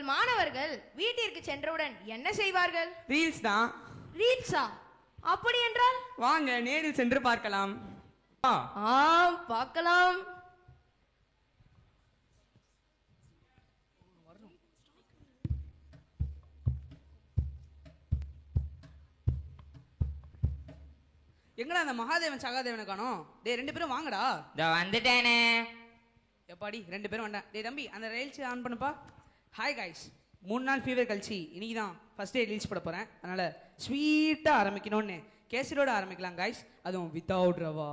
உங்கள் மாணவர்கள் வீட்டிற்கு சென்றவுடன் என்ன செய்வார்கள்? ரீல்ஸ் தான். ரீல்ஸா அப்படி என்றால்? வாங்க நேரில் சென்று பார்க்கலாம். ஆ, ஆம் பார்க்கலாம். எங்கடா அந்த மகாதேவன் சகாதேவனை காணோம்? டேய் ரெண்டு பேரும் வாங்கடா. இதோ வந்துட்டேனே. எப்பாடி ரெண்டு பேரும் வேண்டாம் டேய் தம்பி அந்த ரயில்ஸ் ஆன் பண்ணுப்பா. ஹாய் காய்ஸ் மூணு நாள் ஃபீவர் கழிச்சு இன்னைக்கு தான் ஃபர்ஸ்ட் டே ரீல்ஸ் போட போகிறேன் அதனால் ஸ்வீட்டாக ஆரம்பிக்கணும்னு கேசரியோட ஆரம்பிக்கலாம் காய்ஸ் அதுவும் வித்தவுட் ரவா.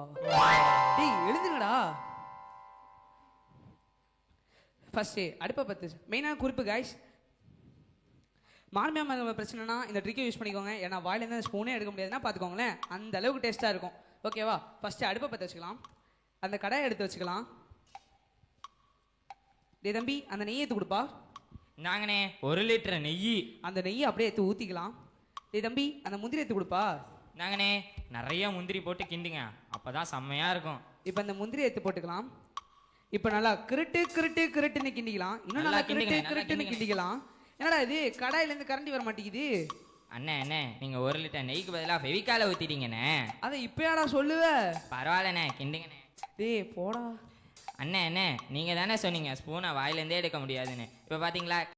டேய் எழுதுங்கடா. ஃபஸ்ட்டு அடுப்பை பத்து. மெயினான குறிப்பு காய்ஸ் மார்மியா மரம் பிரச்சனைனா இந்த ட்ரிக்கை யூஸ் பண்ணிக்கோங்க. ஏன்னா வாயிலேருந்து ஸ்பூனே எடுக்க முடியாதுன்னா பார்த்துக்கோங்களேன். அந்த அளவுக்கு டேஸ்ட்டாக இருக்கும். ஓகேவா ஃபஸ்ட்டு அடுப்பை பற்ற வச்சுக்கலாம். அந்த கடையை எடுத்து வச்சுக்கலாம். டேய் தம்பி அந்த நெய்யை எடுத்து கொடுப்பா. நாங்கண்ணே ஒரு லிட்டர் நெய். அந்த நெய்யை அப்படியே எடுத்து ஊற்றிக்கலாம் டேய் தம்பி அந்த முந்திரி எடுத்து கொடுப்பா. நாங்கண்ணே நிறைய முந்திரி போட்டு கிண்டுங்க. அப்பதான் செம்மையா இருக்கும். இப்போ அந்த முந்திரி எடுத்து போட்டுக்கலாம். இப்போ நல்லா கிருட்டு கிருட்டு கிருட்டுன்னு கிண்டிக்கலாம். இன்னும் நல்லா நல்லா கிருட்டு கிண்டுங்க, நல்லா கிருட்டுன்னு கிண்டிக்கலாம். என்னடா இது? கடாயிலேருந்து கரண்டி வர மாட்டேங்குது. அண்ணே அண்ணே நீங்க ஒரு லிட்டர் நெய்க்கு பதிலாக ஃபெவிக்கால ஊத்திட்டீங்கண்ணே. அதை இப்பயாடா சொல்லுவ. பரவாயில்லண்ணே கிண்டுங்கண்ணே. டேய் போடா. அண்ணே அண்ணே நீங்கள் தானே சொன்னீங்க. ஸ்பூனை வாயிலேருந்தே எடுக்க முடியாதுன்னு. இப்போ பார்த்தீங்களா